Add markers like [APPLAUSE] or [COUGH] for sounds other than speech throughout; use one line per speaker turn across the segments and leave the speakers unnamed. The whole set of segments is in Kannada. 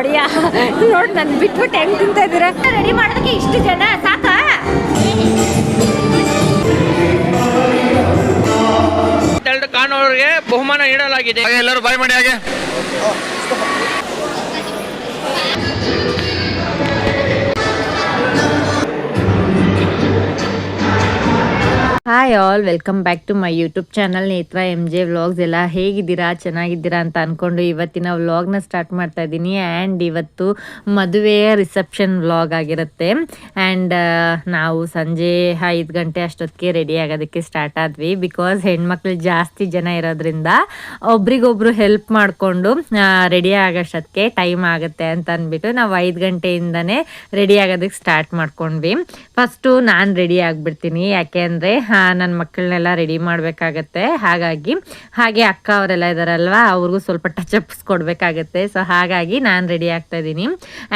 ಒಡೆಯ ನೋಡಿ ನಾನು ಬಿಟ್ಬಿಟ್ಟು ಹೆಂಗ್ ತಿಂತಾ ಇದ್ದೀರಾ? ರೆಡಿ ಮಾಡೋದಕ್ಕೆ ಇಷ್ಟು ಜನ ಸಾಕಾ?
ಕಾಣೋರಿಗೆ ಬಹುಮಾನ ನೀಡಲಾಗಿದೆ.
ಎಲ್ಲರೂ ಬಾಯ್ ಮಾಡಿ ಹಾಗೆ.
Hi all welcome back to my YouTube channel Netra M J vlogs ಎಲ್ಲ ಹೇಗಿದ್ದೀರಾ? ಚೆನ್ನಾಗಿದ್ದೀರಾ ಅಂತ ಅಂದ್ಕೊಂಡು ಇವತ್ತಿನ ವ್ಲಾಗ್ನ ಸ್ಟಾರ್ಟ್ ಮಾಡ್ತಾ ಇದ್ದೀನಿ. ಆ್ಯಂಡ್ ಇವತ್ತು ಮದುವೆಯ ರಿಸೆಪ್ಷನ್ ವ್ಲಾಗ್ ಆಗಿರುತ್ತೆ. ಆ್ಯಂಡ್ ನಾವು ಸಂಜೆ ಐದು ಗಂಟೆ ಅಷ್ಟೊತ್ತಿಗೆ ರೆಡಿ ಆಗೋದಕ್ಕೆ ಸ್ಟಾರ್ಟ್ ಆದ್ವಿ. ಬಿಕಾಸ್ ಹೆಣ್ಮಕ್ಳು ಜಾಸ್ತಿ ಜನ ಇರೋದ್ರಿಂದ ಒಬ್ರಿಗೊಬ್ರು ಹೆಲ್ಪ್ ಮಾಡಿಕೊಂಡು ರೆಡಿ ಆಗೋಷ್ಟೊತ್ತಿಗೆ ಟೈಮ್ ಆಗುತ್ತೆ ಅಂತ ಅಂದ್ಬಿಟ್ಟು ನಾವು ಐದು ಗಂಟೆಯಿಂದನೇ ರೆಡಿ ಆಗೋದಕ್ಕೆ ಸ್ಟಾರ್ಟ್ ಮಾಡ್ಕೊಂಡ್ವಿ. ಫಸ್ಟು ನಾನು ರೆಡಿ ಆಗಿಬಿಡ್ತೀನಿ. ಯಾಕೆ ಅಂದರೆ ನನ್ನ ಮಕ್ಕಳನ್ನೆಲ್ಲ ರೆಡಿ ಮಾಡಬೇಕಾಗತ್ತೆ. ಹಾಗಾಗಿ, ಹಾಗೆ ಅಕ್ಕ ಅವರೆಲ್ಲ ಇದ್ದಾರಲ್ವ ಅವ್ರಿಗೂ ಸ್ವಲ್ಪ ಟಚ್ ಅಪ್ಸ್ ಕೊಡಬೇಕಾಗತ್ತೆ. ಸೊ ಹಾಗಾಗಿ ನಾನು ರೆಡಿ ಆಗ್ತಾ ಇದ್ದೀನಿ.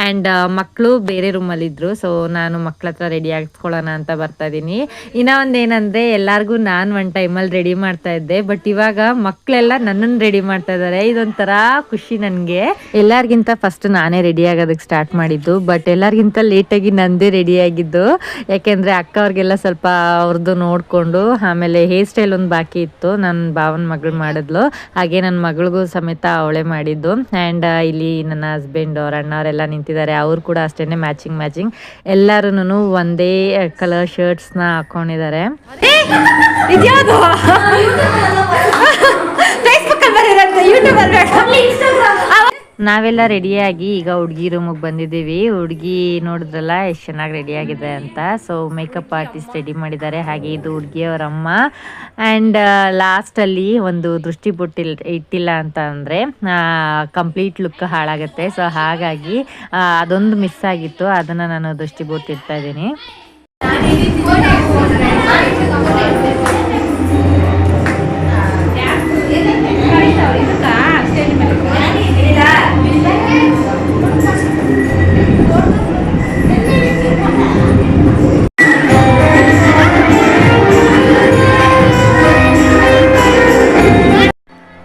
ಆ್ಯಂಡ್ ಮಕ್ಕಳು ಬೇರೆ ರೂಮಲ್ಲಿದ್ದರು ಸೊ ನಾನು ಮಕ್ಕಳ ಹತ್ರ ರೆಡಿ ಆಗ್ಕೊಳ್ಳೋಣ ಅಂತ ಬರ್ತಾ ಇದ್ದೀನಿ. ಇನ್ನೂ ಒಂದು ಏನಂದರೆ ಎಲ್ಲರಿಗೂ ನಾನು ಒನ್ ಟೈಮಲ್ಲಿ ರೆಡಿ ಮಾಡ್ತಾ ಇದ್ದೆ. ಬಟ್ ಇವಾಗ ಮಕ್ಕಳೆಲ್ಲ ನನ್ನನ್ನು ರೆಡಿ ಮಾಡ್ತಾ ಇದ್ದಾರೆ ಇದೊಂಥರ ಖುಷಿ ನನಗೆ. ಎಲ್ಲರಿಗಿಂತ ಫಸ್ಟ್ ನಾನೇ ರೆಡಿ ಆಗೋದಕ್ಕೆ ಸ್ಟಾರ್ಟ್ ಮಾಡಿದ್ದು. ಬಟ್ ಎಲ್ಲರಿಗಿಂತ ಲೇಟಾಗಿ ನಂದೇ ರೆಡಿ ಆಗಿದ್ದು. ಯಾಕೆಂದರೆ ಅಕ್ಕ ಅವ್ರಿಗೆಲ್ಲ ಸ್ವಲ್ಪ ಅವ್ರದ್ದು ನೋಡಿಕೊಂಡು ಆಮೇಲೆ ಹೇರ್ ಸ್ಟೈಲ್ ಒಂದು ಬಾಕಿ ಇತ್ತು. ನನ್ನ ಭಾವನ ಮಗಳು ಮಾಡಿದ್ಲು. ಹಾಗೆ ನನ್ನ ಮಗಳಿಗೂ ಸಮೇತ ಅವಳೆ ಮಾಡಿದ್ದು. ಆ್ಯಂಡ್ ಇಲ್ಲಿ ನನ್ನ ಹಸ್ಬೆಂಡ್ ಅವ್ರ ಅಣ್ಣವರೆಲ್ಲ ನಿಂತಿದ್ದಾರೆ. ಅವ್ರು ಕೂಡ ಅಷ್ಟೇ ಮ್ಯಾಚಿಂಗ್ ಮ್ಯಾಚಿಂಗ್ ಎಲ್ಲರೂ ಒಂದೇ ಕಲರ್ ಶರ್ಟ್ಸ್ನ ಹಾಕೊಂಡಿದ್ದಾರೆ. ಇದ್ಯಾವುದು? [LAUGHS] ನಾವೆಲ್ಲ ರೆಡಿಯಾಗಿ ಈಗ ಹುಡುಗಿ ರೂಮಿಗೆ ಬಂದಿದ್ದೀವಿ. ಹುಡುಗಿ ನೋಡಿದ್ರಲ್ಲ, ಎಷ್ಟು ಚೆನ್ನಾಗಿ ರೆಡಿ ಆಗಿದೆ ಅಂತ. ಸೊ ಮೇಕಪ್ ಆರ್ಟಿಸ್ಟ್ ರೆಡಿ ಮಾಡಿದ್ದಾರೆ. ಹಾಗೆ ಇದು ಹುಡುಗಿಯವರ ಅಮ್ಮ ಆ್ಯಂಡ್ ಲಾಸ್ಟಲ್ಲಿ ಒಂದು ದೃಷ್ಟಿ ಬೊಟ್ಟಿಲ್ ಇಟ್ಟಿಲ್ಲ ಅಂತ ಅಂದರೆ ಕಂಪ್ಲೀಟ್ ಲುಕ್ ಹಾಳಾಗುತ್ತೆ. ಸೊ ಹಾಗಾಗಿ ಅದೊಂದು ಮಿಸ್ ಆಗಿತ್ತು. ಅದನ್ನು ನಾನು ದೃಷ್ಟಿ ಬೊಟ್ಟು ಇಡ್ತಾ ಇದ್ದೀನಿ.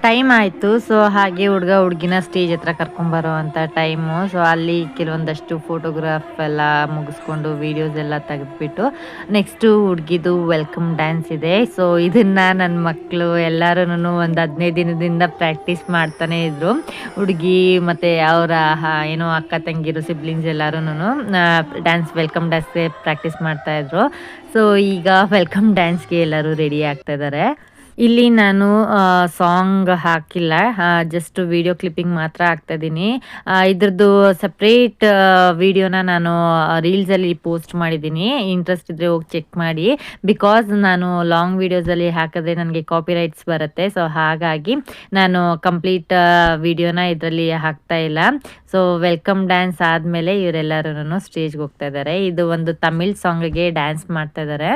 ಟೈಮ್ ಆಯಿತು. ಸೊ ಹಾಗೆ ಹುಡುಗ ಹುಡುಗಿನ ಸ್ಟೇಜ್ ಹತ್ರ ಕರ್ಕೊಂಬರೋ ಅಂತ ಟೈಮು ಸೊ ಅಲ್ಲಿ ಕೆಲವೊಂದಷ್ಟು ಫೋಟೋಗ್ರಾಫ್ ಎಲ್ಲ ಮುಗಿಸ್ಕೊಂಡು ವೀಡಿಯೋಸ್ ಎಲ್ಲ ತೆಗೆದ್ಬಿಟ್ಟು ನೆಕ್ಸ್ಟು ಹುಡುಗಿದು ವೆಲ್ಕಮ್ ಡ್ಯಾನ್ಸ್ ಇದೆ. ಸೊ ಇದನ್ನು ನನ್ನ ಮಕ್ಕಳು ಎಲ್ಲರೂ ಒಂದು ಹದಿನೈದು ದಿನದಿಂದ ಪ್ರಾಕ್ಟೀಸ್ ಮಾಡ್ತಾನೆ ಇದ್ರು. ಹುಡುಗಿ ಮತ್ತು ಅವರ ಏನೋ ಅಕ್ಕ ತಂಗಿರು ಸಿಬ್ಲಿಂಗ್ಸ್ ಎಲ್ಲರೂ ಡ್ಯಾನ್ಸ್ ವೆಲ್ಕಮ್ ಡ್ಯಾನ್ಸ್ಗೆ ಪ್ರಾಕ್ಟೀಸ್ ಮಾಡ್ತಾ ಇದ್ರು. ಸೊ ಈಗ ವೆಲ್ಕಮ್ ಡ್ಯಾನ್ಸ್ಗೆ ಎಲ್ಲರೂ ರೆಡಿ ಆಗ್ತಾ ಇದ್ದಾರೆ ಇಲ್ಲಿ ನಾನು ಸಾಂಗ್ ಹಾಕಿಲ್ಲ. ಜಸ್ಟ್ ವಿಡಿಯೋ ಕ್ಲಿಪ್ಪಿಂಗ್ ಮಾತ್ರ ಹಾಕ್ತಾ ಇದ್ದೀನಿ ಇದ್ರದ್ದು ಸಪ್ರೇಟ್ ವಿಡಿಯೋನ ನಾನು ರೀಲ್ಸಲ್ಲಿ ಪೋಸ್ಟ್ ಮಾಡಿದ್ದೀನಿ ಇಂಟ್ರೆಸ್ಟ್ ಇದ್ದರೆ ಹೋಗಿ ಚೆಕ್ ಮಾಡಿ. ಬಿಕಾಸ್ ನಾನು ಲಾಂಗ್ ವೀಡಿಯೋಸಲ್ಲಿ ಹಾಕಿದ್ರೆ ನನಗೆ ಕಾಪಿ ರೈಟ್ಸ್ ಬರುತ್ತೆ. ಸೊ ಹಾಗಾಗಿ ನಾನು ಕಂಪ್ಲೀಟ್ ವಿಡಿಯೋನ ಇದರಲ್ಲಿ ಹಾಕ್ತಾ ಇಲ್ಲ. ಸೊ ವೆಲ್ಕಮ್ ಡ್ಯಾನ್ಸ್ ಆದಮೇಲೆ ಇವರೆಲ್ಲರೂ ಸ್ಟೇಜ್ಗೆ ಹೋಗ್ತಾ ಇದ್ದಾರೆ ಇದು ಒಂದು ತಮಿಳ್ ಸಾಂಗ್ಗೆ ಡ್ಯಾನ್ಸ್ ಮಾಡ್ತಾ ಇದ್ದಾರೆ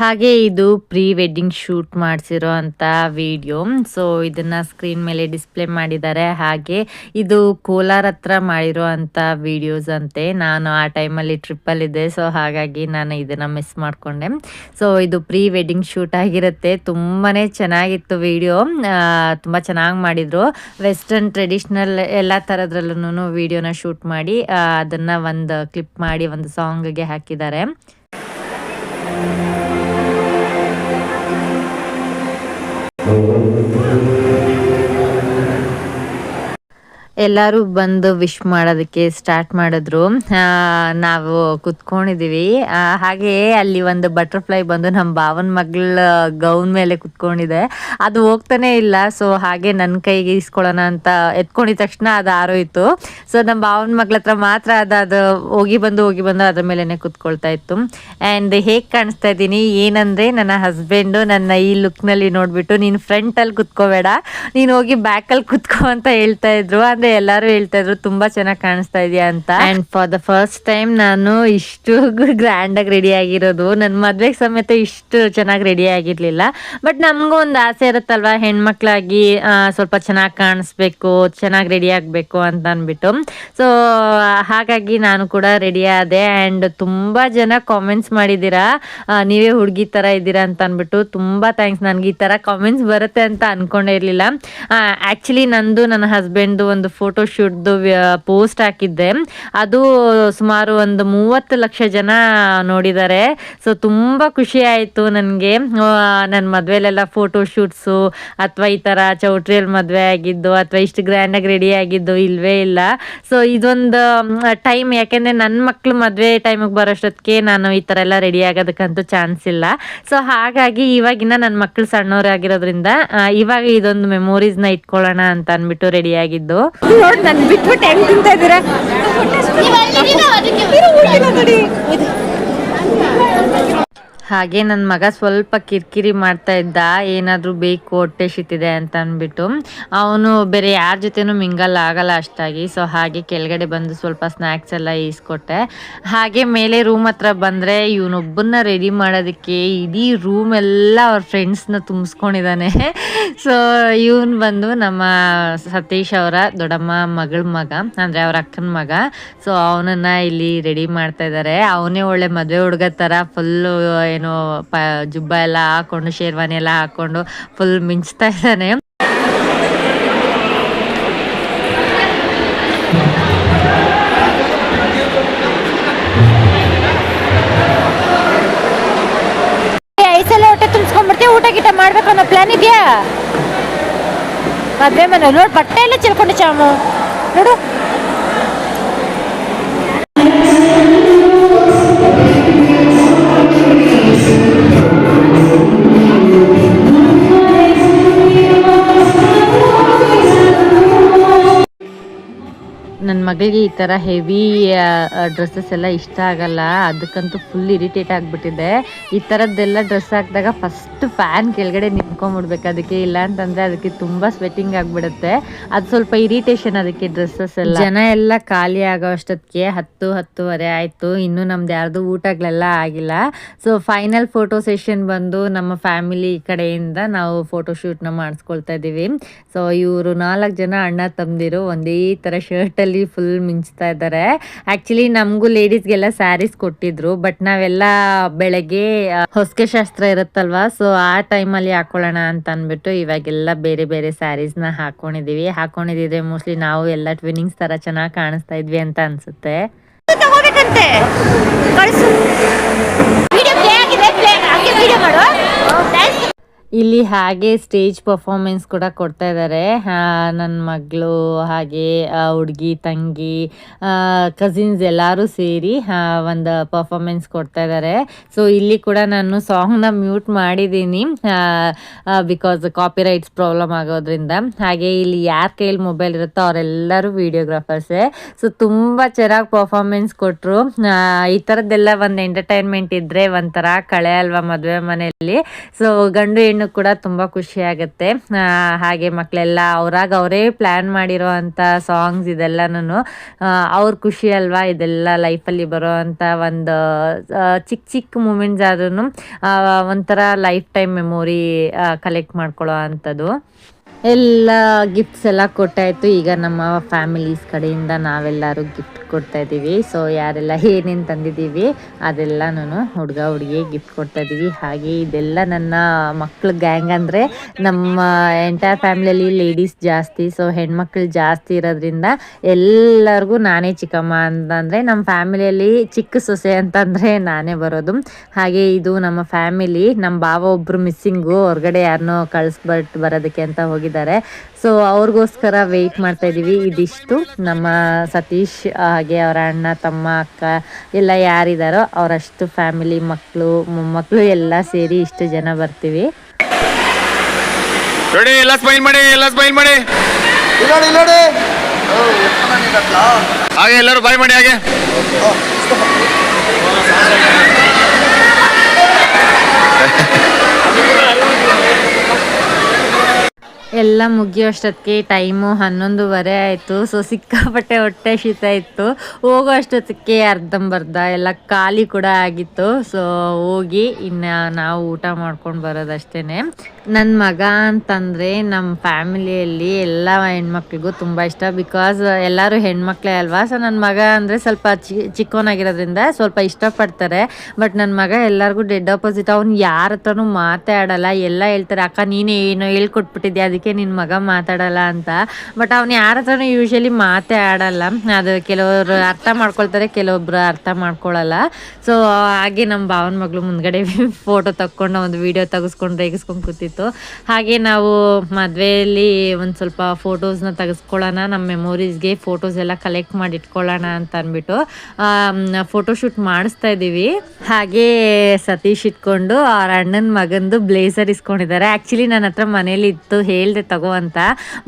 ಹಾಗೆ ಇದು ಪ್ರೀ ವೆಡ್ಡಿಂಗ್ ಶೂಟ್ ಮಾಡಿಸಿರೋ ಅಂತ ವಿಡಿಯೋ. ಸೊ ಇದನ್ನ ಸ್ಕ್ರೀನ್ ಮೇಲೆ ಡಿಸ್ಪ್ಲೇ ಮಾಡಿದ್ದಾರೆ. ಹಾಗೆ ಇದು ಕೋಲಾರ ಹತ್ರ ಮಾಡಿರೋ ಅಂತ ವಿಡಿಯೋಸ್ ಅಂತೆ. ನಾನು ಆ ಟೈಮಲ್ಲಿ ಟ್ರಿಪ್ಪಲ್ಲಿ ಇದ್ದೆ. ಸೊ ಹಾಗಾಗಿ ನಾನು ಇದನ್ನ ಮಿಸ್ ಮಾಡಿಕೊಂಡೆ. ಸೊ ಇದು ಪ್ರೀ ವೆಡ್ಡಿಂಗ್ ಶೂಟ್ ಆಗಿರುತ್ತೆ. ತುಂಬಾ ಚೆನ್ನಾಗಿತ್ತು ವಿಡಿಯೋ ತುಂಬ ಚೆನ್ನಾಗಿ ಮಾಡಿದರು. ವೆಸ್ಟರ್ನ್ ಟ್ರೆಡಿಷ್ನಲ್ ಎಲ್ಲ ಥರದ್ರಲ್ಲೂ ವಿಡಿಯೋನ ಶೂಟ್ ಮಾಡಿ ಅದನ್ನು ಒಂದು ಕ್ಲಿಪ್ ಮಾಡಿ, ಒಂದು ಸಾಂಗ್ಗೆ ಹಾಕಿದ್ದಾರೆ. 嗯 ಎಲ್ಲರೂ ಬಂದು ವಿಶ್ ಮಾಡೋದಕ್ಕೆ ಸ್ಟಾರ್ಟ್ ಮಾಡಿದ್ರು. ನಾವು ಕುತ್ಕೊಂಡಿದ್ದೀವಿ. ಹಾಗೆ ಅಲ್ಲಿ ಒಂದು ಬಟರ್ಫ್ಲೈ ಬಂದು ನಮ್ಮ ಭಾವನ ಮಗಳ ಗೌನ್ ಮೇಲೆ ಕುತ್ಕೊಂಡಿದೆ. ಅದು ಹೋಗ್ತಾನೆ ಇಲ್ಲ. ಸೊ ಹಾಗೆ ನನ್ನ ಕೈಗೆ ಇಸ್ಕೊಳ್ಳೋಣ ಅಂತ ಎತ್ಕೊಂಡಿದ ತಕ್ಷಣ ಅದು ಆರೋಯ್ತು ಸೊ ನಮ್ಮ ಭಾವನ ಮಗಳ ಹತ್ರ ಮಾತ್ರ ಅದು ಅದು ಹೋಗಿ ಬಂದು ಹೋಗಿ ಬಂದು ಅದ್ರ ಮೇಲೇ ಕುತ್ಕೊಳ್ತಾ ಇತ್ತು. ಆ್ಯಂಡ್ ಹೇಗೆ ಕಾಣಿಸ್ತಾ ಇದ್ದೀನಿ? ಏನಂದರೆ ನನ್ನ ಹಸ್ಬೆಂಡು ನನ್ನ ಈ ಲುಕ್ನಲ್ಲಿ ನೋಡಿಬಿಟ್ಟು, ನೀನು ಫ್ರಂಟಲ್ಲಿ ಕುತ್ಕೋಬೇಡ. ನೀನು ಹೋಗಿ ಬ್ಯಾಕಲ್ಲಿ ಕುತ್ಕೋ ಅಂತ ಹೇಳ್ತಾ ಇದ್ರು. ಅಂದರೆ ಎಲ್ಲಾರು ಹೇಳ್ತಾ ಇದ್ರು, ತುಂಬಾ ಚೆನ್ನಾಗಿ ಕಾಣಿಸ್ತಾ ಇದೆಯಾ ಅಂತ. And for the first time ನಾನು ಇಷ್ಟು ಗ್ರ್ಯಾಂಡ್ ಆಗಿ ರೆಡಿ ಆಗಿರೋದು. ನನ್ನ ಮದ್ವೆಗೆ ಸಮೇತ ಇಷ್ಟು ಚೆನ್ನಾಗಿ ರೆಡಿ ಆಗಿರ್ಲಿಲ್ಲ. ಬಟ್ ನಮಗೂ ಒಂದು ಆಸೆ ಇರುತ್ತಲ್ವಾ, ಹೆಣ್ಮಕ್ಳಾಗಿ ಸ್ವಲ್ಪ ಚೆನ್ನಾಗಿ ಕಾಣಿಸ್ಬೇಕು, ಚೆನ್ನಾಗಿ ರೆಡಿ ಆಗಬೇಕು ಅಂತ ಅಂದ್ಬಿಟ್ಟು. ಸೊ ಹಾಗಾಗಿ ನಾನು ಕೂಡ ರೆಡಿ ಆದೆ. ಆ್ಯಂಡ್ ತುಂಬ ಜನ ಕಾಮೆಂಟ್ಸ್ ಮಾಡಿದ್ದೀರಾ ನೀವೇ ಹುಡುಗಿ ಥರ ಇದ್ದೀರಾ ಅಂತ ಅಂದ್ಬಿಟ್ಟು ತುಂಬ ಥ್ಯಾಂಕ್ಸ್ ನನಗೆ ಈ ಥರ ಕಾಮೆಂಟ್ಸ್ ಬರುತ್ತೆ ಅಂತ ಅಂದ್ಕೊಂಡೇ ಇರಲಿಲ್ಲ. ಆ್ಯಕ್ಚುಲಿ ನಂದು, ನನ್ನ ಹಸ್ಬೆಂಡ್ದು ಒಂದು ಫೋಟೋ ಶೂಟ್ದು ಪೋಸ್ಟ್ ಹಾಕಿದ್ದೆ. ಅದು ಸುಮಾರು ಒಂದು ಮೂವತ್ತು ಲಕ್ಷ ಜನ ನೋಡಿದ್ದಾರೆ. ಸೊ ತುಂಬ ಖುಷಿ ಆಯಿತು ನನಗೆ. ನನ್ನ ಮದುವೆಲೆಲ್ಲ ಫೋಟೋ ಶೂಟ್ಸು ಅಥವಾ ಈ ಥರ ಚೌಟ್ರಿಯಲ್ಲಿ ಮದುವೆ ಆಗಿದ್ದು ಅಥವಾ ಇಷ್ಟು ಗ್ರ್ಯಾಂಡಾಗಿ ರೆಡಿ ಆಗಿದ್ದು ಇಲ್ವೇ ಇಲ್ಲ. ಸೊ ಇದೊಂದು ಟೈಮ್ ಯಾಕೆಂದರೆ ನನ್ನ ಮಕ್ಕಳು ಮದುವೆ ಟೈಮಿಗೆ ಬರೋಷ್ಟೊತ್ತಿಗೆ ನಾನು ಈ ಥರ ಎಲ್ಲ ರೆಡಿ ಆಗೋದಕ್ಕಂತೂ ಚಾನ್ಸ್ ಇಲ್ಲ. ಸೊ ಹಾಗಾಗಿ ಇವಾಗಿನ ನನ್ನ ಮಕ್ಕಳು ಸಣ್ಣವರಾಗಿರೋದ್ರಿಂದ ಇವಾಗ ಇದೊಂದು ಮೆಮೊರೀಸ್ನ ಇಟ್ಕೊಳ್ಳೋಣ ಅಂತ ಅಂದ್ಬಿಟ್ಟು ರೆಡಿ ಆಗಿದ್ದು.
ನೋಡಿ ನನ್ ಬಿಟ್ಬಿಟ್ಟು ಹೆಂಗ್ ತಿಂತ ಇದ್ದೀರಾ?
ಹಾಗೆ ನನ್ನ ಮಗ ಸ್ವಲ್ಪ ಕಿರಿಕಿರಿ ಮಾಡ್ತಾ ಇದ್ದ, ಏನಾದರೂ ಬೇಕು, ಹೊಟ್ಟೆ ಶಿತಿದೆ ಅಂತ ಅಂದ್ಬಿಟ್ಟು. ಅವನು ಬೇರೆ ಯಾರ ಜೊತೆನೂ ಮಿಂಗಲ್ ಆಗಲ್ಲ ಅಷ್ಟಾಗಿ ಸೊ ಹಾಗೆ ಕೆಳಗಡೆ ಬಂದು ಸ್ವಲ್ಪ ಸ್ನ್ಯಾಕ್ಸ್ ಎಲ್ಲ ಈಸ್ಕೊಟ್ಟೆ. ಹಾಗೆ ಮೇಲೆ ರೂಮ್ ಹತ್ರ ಬಂದರೆ ಇವನೊಬ್ಬನ್ನ ರೆಡಿ ಮಾಡೋದಕ್ಕೆ ಇಡೀ ರೂಮ್ ಎಲ್ಲ ಅವ್ರ ಫ್ರೆಂಡ್ಸ್ನ ತುಂಬಿಸ್ಕೊಂಡಿದ್ದಾನೆ ಸೊ [LAUGHS] ಇವನು ಬಂದು ನಮ್ಮ ಸತೀಶ್ ಅವರ ದೊಡ್ಡಮ್ಮ ಮಗಳ ಮಗ, ಅಂದರೆ ಅವ್ರ ಅಕ್ಕನ ಮಗ. ಸೊ ಅವನನ್ನ ಇಲ್ಲಿ ರೆಡಿ ಮಾಡ್ತಾ ಇದ್ದಾರೆ ಅವನೇ ಒಳ್ಳೆ ಮದುವೆ ಹುಡುಗ ಥರ ಫುಲ್ಲು ಏನು ಪ ಜುಬ್ಬ ಎಲ್ಲ ಹಾಕೊಂಡು ಶೇರ್ವಾನಿ ಎಲ್ಲ ಹಾಕೊಂಡು ಫುಲ್ ಮಿಂಚ್ತಾ ಇದ್ದಾನೆ
ಐಸೆಲ್ಲ ಹೊಟ್ಟೆ ತುಂಬಿಸ್ಕೊಂಡ್ಬಿಡ್ತೀವಿ ಊಟ ಗೀಟ ಮಾಡ್ಬೇಕು ಅನ್ನೋ ಪ್ಲಾನ್ ಇದೆಯಾ ಮದ್ವೆ ಮನೆ ನೋಡು ಬಟ್ಟೆ ಎಲ್ಲ ಚೆಲ್ಕೊಂಡು ಚಾಮು ನೋಡು
ಮಗಳಿಗೆ ಈ ಥರ ಹೆವಿ ಡ್ರೆಸ್ಸಸ್ ಎಲ್ಲ ಇಷ್ಟ ಆಗಲ್ಲ, ಅದಕ್ಕಂತೂ ಫುಲ್ ಇರಿಟೇಟ್ ಆಗಿಬಿಟ್ಟಿದೆ. ಈ ಥರದ್ದೆಲ್ಲ ಡ್ರೆಸ್ ಹಾಕಿದಾಗ ಫಸ್ಟ್ ಫ್ಯಾನ್ ಕೆಳಗಡೆ ನಿಂತ್ಕೊಂಡ್ಬಿಡ್ಬೇಕು ಅದಕ್ಕೆ ಇಲ್ಲ ಅಂತಂದರೆ ಅದಕ್ಕೆ ತುಂಬ ಸ್ವೆಟ್ಟಿಂಗ್ ಆಗಿಬಿಡುತ್ತೆ. ಅದು ಸ್ವಲ್ಪ ಇರಿಟೇಷನ್ ಅದಕ್ಕೆ ಡ್ರೆಸ್ಸಸ್ ಎಲ್ಲ. ಜನ ಎಲ್ಲ ಖಾಲಿ ಆಗೋ ಅಷ್ಟೊತ್ತಿಗೆ ಹತ್ತು, ಹತ್ತುವರೆ ಆಯಿತು, ಇನ್ನೂ ನಮ್ದು ಯಾರ್ದು ಊಟಗಳೆಲ್ಲ ಆಗಿಲ್ಲ. ಸೊ ಫೈನಲ್ ಫೋಟೋ ಸೆಷನ್ ಬಂದು ನಮ್ಮ ಫ್ಯಾಮಿಲಿ ಕಡೆಯಿಂದ ನಾವು ಫೋಟೋ ಶೂಟ್ನ ಮಾಡಿಸ್ಕೊಳ್ತಾ ಇದ್ದೀವಿ ಸೊ ಇವರು ನಾಲ್ಕು ಜನ ಅಣ್ಣ ತಂದಿರು ಒಂದೇ ಥರ ಶರ್ಟಲ್ಲಿ ಫುಲ್ ಮಿಂಚ್ತಾ ಇದ್ದಾರೆ. ಆಕ್ಚುಲಿ ನಮಗೂ ಲೇಡೀಸ್ಗೆಲ್ಲ ಸ್ಯಾರೀಸ್ ಕೊಟ್ಟಿದ್ರು ಬಟ್ ನಾವೆಲ್ಲ ಬೆಳಗ್ಗೆ ಹೊಸಕೆ ಶಾಸ್ತ್ರ ಇರುತ್ತಲ್ವಾ? ಸೊ ಆ ಟೈಮಲ್ಲಿ ಹಾಕೊಳ್ಳೋಣ ಅಂತ ಅಂದ್ಬಿಟ್ಟು ಇವಾಗೆಲ್ಲ ಬೇರೆ ಬೇರೆ ಸ್ಯಾರೀಸ್ನ ಹಾಕೊಂಡಿದೀವಿ. ಹಾಕೊಂಡಿದ್ರೆ ಮೋಸ್ಟ್ಲಿ ನಾವು ಎಲ್ಲ ಟ್ವಿನಿಂಗ್ಸ್ ತರ ಚೆನ್ನಾಗಿ ಕಾಣಿಸ್ತಾ ಇದ್ವಿ ಅಂತ ಅನ್ಸುತ್ತೆ.
ತಗೋಬೇಕಂತೆ ಕಳಿಸು. ಮಾಡು.
ಇಲ್ಲಿ ಹಾಗೆ ಸ್ಟೇಜ್ ಪರ್ಫಾರ್ಮೆನ್ಸ್ ಕೂಡ ಕೊಡ್ತಾ ಇದ್ದಾರೆ ನನ್ನ ಮಗಳು ಹಾಗೆ ಹುಡುಗಿ, ತಂಗಿ ಕಸಿನ್ಸ್ ಎಲ್ಲರೂ ಸೇರಿ ಒಂದು ಪರ್ಫಾರ್ಮೆನ್ಸ್ ಕೊಡ್ತಾ ಇದ್ದಾರೆ ಸೊ ಇಲ್ಲಿ ಕೂಡ ನಾನು ಸಾಂಗ್ನ ಮ್ಯೂಟ್ ಮಾಡಿದ್ದೀನಿ ಬಿಕಾಸ್ ಕಾಪಿ ರೈಟ್ಸ್ ಪ್ರಾಬ್ಲಮ್ ಆಗೋದ್ರಿಂದ. ಹಾಗೆ ಇಲ್ಲಿ ಯಾರ ಕೈಯಲ್ಲಿ ಮೊಬೈಲ್ ಇರುತ್ತೋ ಅವರೆಲ್ಲರೂ ವಿಡಿಯೋಗ್ರಾಫರ್ಸೇ ಸೊ ತುಂಬ ಚೆನ್ನಾಗಿ ಪರ್ಫಾರ್ಮೆನ್ಸ್ ಕೊಟ್ಟರು ಈ ಥರದ್ದೆಲ್ಲ ಒಂದು ಎಂಟರ್ಟೈನ್ಮೆಂಟ್ ಇದ್ದರೆ ಒಂಥರ ಕಳೆ ಅಲ್ವಾ ಮದುವೆ ಮನೆಯಲ್ಲಿ. ಸೊ ಗಂಡು, ಹೆಣ್ಣು ಕೂಡ ತುಂಬ ಖುಷಿ ಆಗುತ್ತೆ. ಹಾಗೆ ಮಕ್ಕಳೆಲ್ಲ ಅವರಾಗ ಅವರೇ ಪ್ಲ್ಯಾನ್ ಮಾಡಿರೋ ಅಂಥ ಸಾಂಗ್ಸ್ ಇದೆಲ್ಲನೂ ಅವ್ರ ಖುಷಿ ಅಲ್ವಾ ಇದೆಲ್ಲ ಲೈಫಲ್ಲಿ ಬರೋ ಅಂಥ ಒಂದು ಚಿಕ್ಕ ಚಿಕ್ಕ ಮೂಮೆಂಟ್ಸ್ ಆದ್ರೂ ಒಂಥರ ಲೈಫ್ ಟೈಮ್ ಮೆಮೊರಿ ಕಲೆಕ್ಟ್ ಮಾಡ್ಕೊಳ್ಳೋ ಅಂಥದ್ದು. ಎಲ್ಲ ಗಿಫ್ಟ್ಸ್ ಎಲ್ಲ ಕೊಟ್ಟಾಯ್ತು. ಈಗ ನಮ್ಮ ಫ್ಯಾಮಿಲೀಸ್ ಕಡೆಯಿಂದ ನಾವೆಲ್ಲರೂ ಗಿಫ್ಟ್ ಕೊಡ್ತಾ ಇದ್ದೀವಿ ಸೊ ಯಾರೆಲ್ಲ ಏನೇನು ತಂದಿದ್ದೀವಿ ಅದೆಲ್ಲನೂ ಹುಡುಗ ಹುಡುಗಿ ಗಿಫ್ಟ್ ಕೊಡ್ತಾ ಇದ್ದೀವಿ ಹಾಗೆ ಇದೆಲ್ಲ ನನ್ನ ಮಕ್ಕಳು ಗ್ಯಾಂಗ್ ಅಂದರೆ ನಮ್ಮ ಎಂಟೈರ್ ಫ್ಯಾಮಿಲಿಯಲ್ಲಿ ಲೇಡೀಸ್ ಜಾಸ್ತಿ. ಸೊ ಹೆಣ್ಮಕ್ಳು ಜಾಸ್ತಿ ಇರೋದ್ರಿಂದ ಎಲ್ಲರಿಗೂ ನಾನೇ ಚಿಕ್ಕಮ್ಮ ಅಂತಂದರೆ, ನಮ್ಮ ಫ್ಯಾಮಿಲಿಯಲ್ಲಿ ಚಿಕ್ಕ ಸೊಸೆ ಅಂತಂದರೆ ನಾನೇ ಬರೋದು. ಹಾಗೆ ಇದು ನಮ್ಮ ಫ್ಯಾಮಿಲಿ ನಮ್ಮ ಭಾವ ಒಬ್ಬರು ಮಿಸ್ಸಿಂಗು ಹೊರಗಡೆ ಯಾರನ್ನೋ ಕಳಿಸ್ಬಿಟ್ಟು ಬರೋದಕ್ಕೆ ಅಂತ ಹೋಗಿದ್ದಾರೆ ಸೊ ಅವ್ರಿಗೋಸ್ಕರ ವೆಯ್ಟ್ ಮಾಡ್ತಾ ಇದ್ದೀವಿ ಇದಿಷ್ಟು ನಮ್ಮ ಸತೀಶ್ ಹಾಗೆ ಅವರ ಅಣ್ಣ ತಮ್ಮ ಅಕ್ಕ ಎಲ್ಲ ಯಾರಿದ್ದಾರೋ ಅವರಷ್ಟು ಫ್ಯಾಮಿಲಿ ಮಕ್ಕಳು ಮೊಮ್ಮಕ್ಕಳು ಎಲ್ಲ ಸೇರಿ ಇಷ್ಟು ಜನ ಬರ್ತೀವಿ
ನೋಡಿ ಎಲ್ಲ ಸ್ಮೈಲ್ ಮಾಡಿ ಎಲ್ಲ ಸ್ಮೈಲ್ ಮಾಡಿ
ಇಲ್ಲೋಡಿ ಇಲ್ಲೋಡಿ
ಹಾಗೆ ಎಲ್ಲರೂ ಬಾಯ್ ಮಾಡಿ ಹಾಗೆ
ಎಲ್ಲ ಮುಗಿಯೋಷ್ಟೊತ್ತಿಗೆ ಟೈಮು ಹನ್ನೊಂದುವರೆ ಆಯಿತು. ಸೊ ಸಿಕ್ಕಾಪಟ್ಟೆ ಹೊಟ್ಟೆ ಶೀತ ಇತ್ತು. ಹೋಗೋ ಅಷ್ಟೊತ್ತಿಗೆ ಅರ್ಧಂಬರ್ಧ ಎಲ್ಲ ಖಾಲಿ ಕೂಡ ಆಗಿತ್ತು. ಸೊ ಹೋಗಿ ಇನ್ನು ನಾವು ಊಟ ಮಾಡ್ಕೊಂಡು ಬರೋದಷ್ಟೇ ನನ್ನ ಮಗ ಅಂತಂದರೆ ನಮ್ಮ ಫ್ಯಾಮಿಲಿಯಲ್ಲಿ ಎಲ್ಲ ಹೆಣ್ಮಕ್ಳಿಗೂ ತುಂಬ ಇಷ್ಟ. ಬಿಕಾಸ್ ಎಲ್ಲರೂ ಹೆಣ್ಮಕ್ಳೇ ಅಲ್ವಾ? ಸೊ ನನ್ನ ಮಗ ಅಂದರೆ ಸ್ವಲ್ಪ ಚಿ, ಚಿಕ್ಕವನಾಗಿರೋದ್ರಿಂದ ಸ್ವಲ್ಪ ಇಷ್ಟಪಡ್ತಾರೆ. ಬಟ್ ನನ್ನ ಮಗ ಎಲ್ಲರಿಗೂ ಡೆಡ್ ಆಪೋಸಿಟ್ ಅವ್ನು ಯಾರ ಹತ್ರನೂ ಮಾತಾಡಲ್ಲ. ಎಲ್ಲ ಹೇಳ್ತಾರೆ, ಅಕ್ಕ, ನೀನೇ ಏನೋ ಹೇಳ್ಕೊಟ್ಬಿಟ್ಟಿದ್ದೆ ಅದಕ್ಕೆ ನಿನ್ನ ಮಗ ಮಾತಾಡಲ್ಲ ಅಂತ. ಬಟ್ ಅವ್ನು ಯಾರ ಹತ್ರನೂ ಯೂಶಲಿ ಮಾತೇ ಆಡಲ್ಲ. ಅದು ಕೆಲವರು ಅರ್ಥ ಮಾಡ್ಕೊಳ್ತಾರೆ, ಕೆಲವೊಬ್ರು ಅರ್ಥ ಮಾಡ್ಕೊಳ್ಳಲ್ಲ ಸೊ ಹಾಗೆ ನಮ್ಮ ಭಾವನ ಮಗಳು ಮುಂದ್ಗಡೆ [LAUGHS] ಫೋಟೋ ತಕ್ಕೊಂಡು ಒಂದು ವಿಡಿಯೋ ತೆಗೆಸ್ಕೊಂಡು ರೇಗಿಸ್ಕೊಂಡು ಕೂತಿತ್ತು. ಹಾಗೆ ನಾವು ಮದುವೆಯಲ್ಲಿ ಒಂದು ಸ್ವಲ್ಪ ಫೋಟೋಸ್ನ ತೆಗೆಸ್ಕೊಳ್ಳೋಣ ನಮ್ಮ ಮೆಮೊರೀಸ್ಗೆ ಫೋಟೋಸ್ ಎಲ್ಲ ಕಲೆಕ್ಟ್ ಮಾಡಿ ಇಟ್ಕೊಳ್ಳೋಣ ಅಂತ ಅಂದ್ಬಿಟ್ಟು ಫೋಟೋಶೂಟ್ ಮಾಡಿಸ್ತಾ ಇದ್ದೀವಿ. ಹಾಗೆ ಸತೀಶ್ ಇಟ್ಕೊಂಡು ಅವ್ರ ಅಣ್ಣನ ಮಗಂದು ಬ್ಲೇಸರ್ ಇಸ್ಕೊಂಡಿದ್ದಾರೆ. ಆ್ಯಕ್ಚುಲಿ ನನ್ನ ಹತ್ರ ಮನೇಲಿ ಇತ್ತು ಹೇಳಿದೆ ತಗೋ ಅಂತ.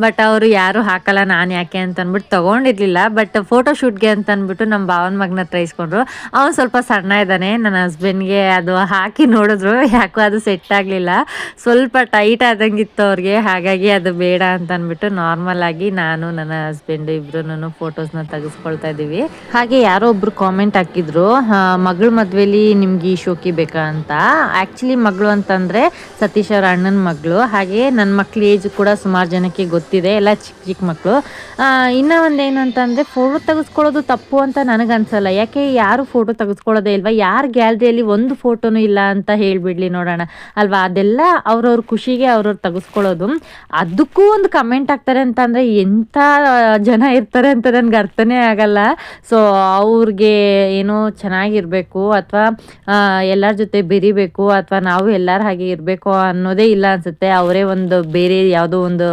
ಬಟ್ ಅವರು ಯಾರು ಹಾಕಲ್ಲ ನಾನು ಯಾಕೆ ಅಂತ ಅಂದ್ಬಿಟ್ಟು ತೊಗೊಂಡಿರ್ಲಿಲ್ಲ. ಬಟ್ ಫೋಟೋ ಶೂಟ್ಗೆ ಅಂತ ಅಂದ್ಬಿಟ್ಟು ನಮ್ಮ ಭಾವನ ಮಗನ ಹತ್ರ ಇಸ್ಕೊಂಡ್ರು. ಅವನು ಸ್ವಲ್ಪ ಸಣ್ಣ ಇದ್ದಾನೆ. ನನ್ನ ಹಸ್ಬೆಂಡ್ಗೆ ಅದು ಹಾಕಿ ನೋಡಿದ್ರು. ಯಾಕೋ ಅದು ಸೆಟ್ ಆಗಲಿಲ್ಲ. ಸ್ವಲ್ಪ ಟೈಟ್ ಆದಂಗಿತ್ತು ಅವ್ರಿಗೆ. ಹಾಗಾಗಿ ಅದು ಬೇಡ ಅಂತ ಅಂದ್ಬಿಟ್ಟು ನಾರ್ಮಲ್ ಆಗಿ ನಾನು, ನನ್ನ ಹಸ್ಬೆಂಡ್ ಇಬ್ರು ಫೋಟೋಸ್ನ ತೆಗೆಸ್ಕೊಳ್ತಾ ಇದ್ದೀವಿ. ಹಾಗೆ ಯಾರೋ ಒಬ್ರು ಕಾಮೆಂಟ್ ಹಾಕಿದ್ರು ಮಗಳ ಮದ್ವೆಲಿ ನಿಮ್ಗೆ ಈ ಶೋಕಿ ಬೇಕಾ? ಅಂತ. ಆ್ಯಕ್ಚುಲಿ ಮಗಳು ಅಂತಂದರೆ ಸತೀಶ್ ಅವ್ರ ಅಣ್ಣನ ಮಗಳು. ಹಾಗೆ ನನ್ನ ಮಕ್ಳ ಏಜ್ ಕೂಡ ಸುಮಾರು ಜನಕ್ಕೆ ಗೊತ್ತಿದೆ, ಎಲ್ಲ ಚಿಕ್ಕ ಚಿಕ್ಕ ಮಕ್ಕಳು ಇನ್ನೂ ಒಂದು ಅಂತಂದರೆ ಫೋಟೋ ತೆಗೆಸ್ಕೊಳ್ಳೋದು ತಪ್ಪು ಅಂತ ನನಗನ್ಸಲ್ಲ. ಯಾಕೆ ಯಾರು ಫೋಟೋ ತೆಗೆಸ್ಕೊಳ್ಳೋದೇ ಇಲ್ವಾ? ಯಾರ ಗ್ಯಾಲರಿಯಲ್ಲಿ ಒಂದು ಫೋಟೋನು ಇಲ್ಲ ಅಂತ ಹೇಳಿಬಿಡ್ಲಿ ನೋಡೋಣ. ಅಲ್ವಾ? ಅದೆಲ್ಲ ಅವ್ರವ್ರ ಖುಷಿಗೆ ಅವ್ರವ್ರು ತೆಗೆಸ್ಕೊಳ್ಳೋದು. ಅದಕ್ಕೂ ಒಂದು ಕಮೆಂಟ್ ಆಗ್ತಾರೆ ಅಂತಂದರೆ ಎಂಥ ಜನ ಇರ್ತಾರೆ ಅಂತ ನನಗೆ ಅರ್ಥನೇ ಆಗಲ್ಲ. ಸೊ ಅವ್ರಿಗೆ ಏನೋ ಚೆನ್ನಾಗಿರಬೇಕು ಅಥವಾ ಎಲ್ಲರ ಜೊತೆ ಬೆರಿಬೇಕು ಅಥವಾ ನಾವು ಎಲ್ಲರ ಹಾಗೆ ಇರಬೇಕು ಅನ್ನೋದೇ ಇಲ್ಲ ಅನ್ಸುತ್ತೆ. ಅವರೇ ಒಂದು ಬೇರೆ ಯಾವುದೋ ಒಂದು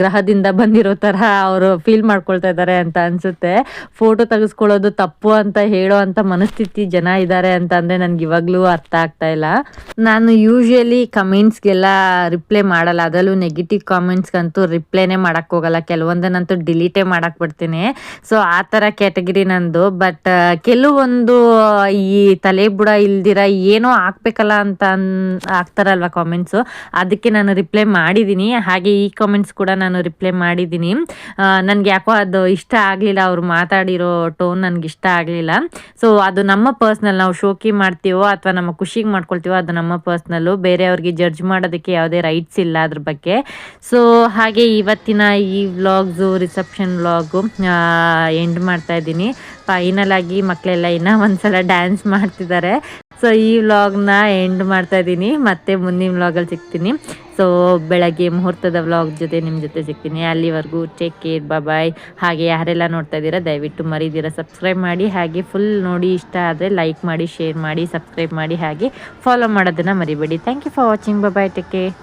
ಗ್ರಹದಿಂದ ಬಂದಿರೋ ತರ ಅವರು ಫೀಲ್ ಮಾಡ್ಕೊಳ್ತಾ ಇದ್ದಾರೆ ಅಂತ ಅನ್ಸುತ್ತೆ. ಫೋಟೋ ತೆಗೆಸ್ಕೊಳ್ಳೋದು ತಪ್ಪು ಅಂತ ಹೇಳೋ ಅಂತ ಮನಸ್ಥಿತಿ ಜನ ಇದ್ದಾರೆ ಅಂತ ಅಂದ್ರೆ ನನಗೆ ಇವಾಗ್ಲೂ ಅರ್ಥ ಆಗ್ತಾ ಇಲ್ಲ. ನಾನು ಯೂಶ್ವಲಿ ಕಮೆಂಟ್ಸ್ಗೆಲ್ಲ ರಿಪ್ಲೈ ಮಾಡಲ್ಲ. ಅದರಲ್ಲೂ ನೆಗೆಟಿವ್ ಕಾಮೆಂಟ್ಸ್ಗಂತೂ ರಿಪ್ಲೈನೇ ಮಾಡೋಕ್ಕೆ ಹೋಗಲ್ಲ. ಕೆಲವೊಂದನ್ನಂತೂ ಡಿಲೀಟೇ ಮಾಡಕ್ಕೆ ಬಿಡ್ತೀನಿ. ಸೊ ಆ ಥರ ಕ್ಯಾಟಗರಿ ನಂದು. ಬಟ್ ಕೆಲವೊಂದು ಈ ತಲೆ ಬುಡ ಇಲ್ದಿರ ಏನೋ ಹಾಕ್ಬೇಕಲ್ಲ ಅಂತ ಅನ್ ಹಾಕ್ತಾರಲ್ವ ಕಾಮೆಂಟ್ಸು ಅದಕ್ಕೆ ನಾನು ರಿಪ್ಲೈ ಮಾಡಿದ್ದೀನಿ ಹಾಗೆ ಈ ಕಾಮೆಂಟ್ಸ್ ಕೂಡ ನಾನು ರಿಪ್ಲೈ ಮಾಡಿದ್ದೀನಿ. ನನಗೆ ಯಾಕೋ ಅದು ಇಷ್ಟ ಆಗಲಿಲ್ಲ, ಅವ್ರು ಮಾತಾಡಿರೋ ಟೋನ್ ನನಗೆ ಇಷ್ಟ ಆಗಲಿಲ್ಲ. ಸೊ ಅದು ನಮ್ಮ ಪರ್ಸ್ನಲ್ ನಾವು ಶೋಕಿ ಮಾಡ್ತೀವೋ ಅಥವಾ ನಮ್ಮ ಖುಷಿಗೆ ಮಾಡ್ಕೊಳ್ತೀವೋ ಅದು ನಮ್ಮ ಪರ್ಸ್ನಲ್ಲು ಬೇರೆಯವ್ರಿಗೆ ಜಡ್ಜ್ ಮಾಡೋದಕ್ಕೆ ಯಾವುದೇ ರೈಟ್ಸ್ ಇಲ್ಲ ಅದ್ರ ಬಗ್ಗೆ. ಸೊ ಹಾಗೆ ಇವತ್ತಿನ ಈ ವ್ಲಾಗ್ಸು ರಿಸೆಪ್ಷನ್ ವ್ಲಾಗು ಎಂಡ್ ಮಾಡ್ತಾ ಇದ್ದೀನಿ. ಫೈನಲ್ ಆಗಿ ಮಕ್ಕಳೆಲ್ಲ ಇನ್ನೂ ಒಂದ್ಸಲ ಡ್ಯಾನ್ಸ್ ಮಾಡ್ತಿದ್ದಾರೆ. ಸೊ ಈ ವ್ಲಾಗ್ನ ಎಂಡ್ ಮಾಡ್ತಾ ಇದ್ದೀನಿ. ಮತ್ತೆ ಮುಂದಿನ ವ್ಲಾಗಲ್ಲಿ ಸಿಗ್ತೀನಿ. ಸೊ ಬೆಳಗ್ಗೆ ಮುಹೂರ್ತದ ವ್ಲಾಗ್ ಜೊತೆ ನಿಮ್ಮ ಜೊತೆ ಸಿಗ್ತೀನಿ. ಅಲ್ಲಿವರೆಗೂ ಟೇಕ್ ಕೇರ್ ಬಾಯ್ ಹಾಗೆ ಯಾರೆಲ್ಲ ನೋಡ್ತಾ ಇದ್ದೀರಾ, ದಯವಿಟ್ಟು ಮರಿದಿರ. ಸಬ್ಸ್ಕ್ರೈಬ್ ಮಾಡಿ, ಹಾಗೆ ಫುಲ್ ನೋಡಿ ಇಷ್ಟ ಆದರೆ ಲೈಕ್ ಮಾಡಿ ಶೇರ್ ಮಾಡಿ ಸಬ್ಸ್ಕ್ರೈಬ್ ಮಾಡಿ, ಹಾಗೆ ಫಾಲೋ ಮಾಡೋದನ್ನು ಮರಿಬೇಡಿ. Thank you for watching bye take care